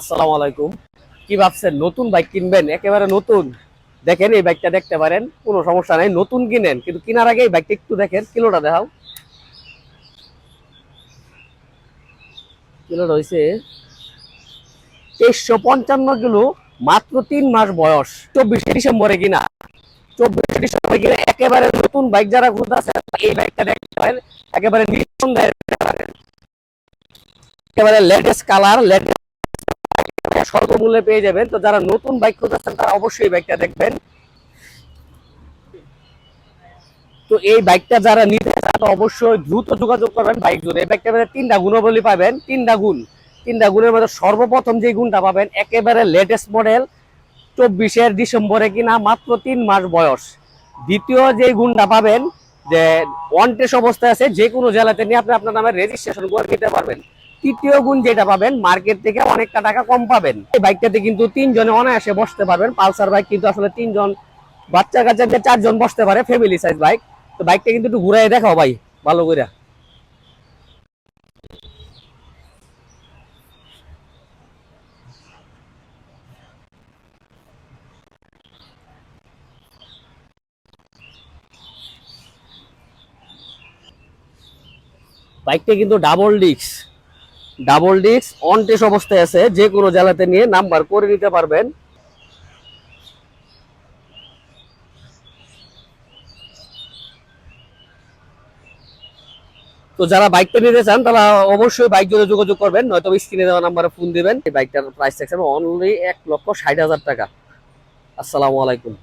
আসসালামু আলাইকুম। কি ভাবছেন? নতুন বাইক কিনবেন? একেবারে নতুন। দেখেন, এই বাইকটা দেখতে পারেন। কোনো সমস্যা নাই। নতুন কিনেন। কিন্তু কেনার আগে এই বাইকটা একটু দেখেন। কিলোটা দেখাও। কিলোটা হয়েছে তেইশশো পঞ্চান্ন কিলো, মাত্র তিন মাস বয়স। চব্বিশে ডিসেম্বরে কিনা। চব্বিশে ডিসেম্বরে কিনা। একেবারে নতুন বাইক যারা ঘুরতেছে এই বাইকটা দেখতে পারেন। একেবারে নিঃসন্দেহে একেবারে লেটেস্ট কালার লেটেস্ট স্বল্প মূল্যে পেয়ে যাবেন। তো যারা নতুন বাইক খুঁজতেছেন, তারা অবশ্যই বাইকটা দেখবেন। তো এই বাইকটা যারা নিতে চান অবশ্যই দ্রুত যোগাযোগ করবেন বাইক জুড়ে। এই বাইকটা মধ্যে তিনটা গুণাবলী পাবেন। তিনটা গুণ। তিনটা গুণের মধ্যে সর্বপ্রথম যে গুণটা পাবেন, একেবারে লেটেস্ট মডেল চব্বিশের ডিসেম্বরে কিনা মাত্র তিন মাস বয়স। দ্বিতীয় যে গুণটা পাবেন, যে ওয়ান টেস্ট অবস্থায় আছে যে কোনো জেলাতে নিয়ে আপনি আপনার নামে রেজিস্ট্রেশন করে নিতে পারবেন। তৃতীয় গুণ যেটা পাবেন, মার্কেট থেকে অনেকটা টাকা কম পাবেন। এই বাইকটাতে কিন্তু তিনজনে অনায়াসে বসতে পারবেন। পালসার বাইক কিন্তু আসলে তিনজন বাচ্চা কাচ্চা চারজন বসতে পারে ফ্যামিলি সাইজ বাইক। তো বাইকটা কিন্তু একটু ঘুরাই দেখাও ভাই, ভালো করে বাইকটা কিন্তু double disc double disc on test অবস্থায় আছে, যে কোনো জেলাতে নিয়ে নাম্বার করে নিতে পারবেন। তো যারা বাইকটা নিতে চান, তারা অবশ্যই বাইক জন্য যোগাযোগ করবেন, নয়তো স্ক্রিনে দেওয়া নাম্বারে ফোন দিবেন। এই বাইকটার প্রাইস থাকছে অনলি এক লক্ষ ষাট হাজার টাকা। আসসালামু আলাইকুম।